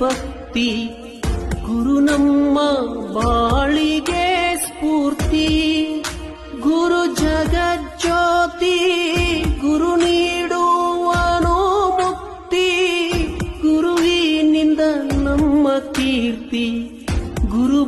ಭಕ್ತಿ ಗುರು ನಮ್ಮ ಬಾಳಿಗೆ ಸ್ಫೂರ್ತಿ. ಗುರು ಜಗಜ್ಯೋತಿ ಗುರು ನೀಡುವನು ಮುಕ್ತಿ ಗುರುವಿನಿಂದ ನಮ್ಮ ಕೀರ್ತಿ. ಗುರು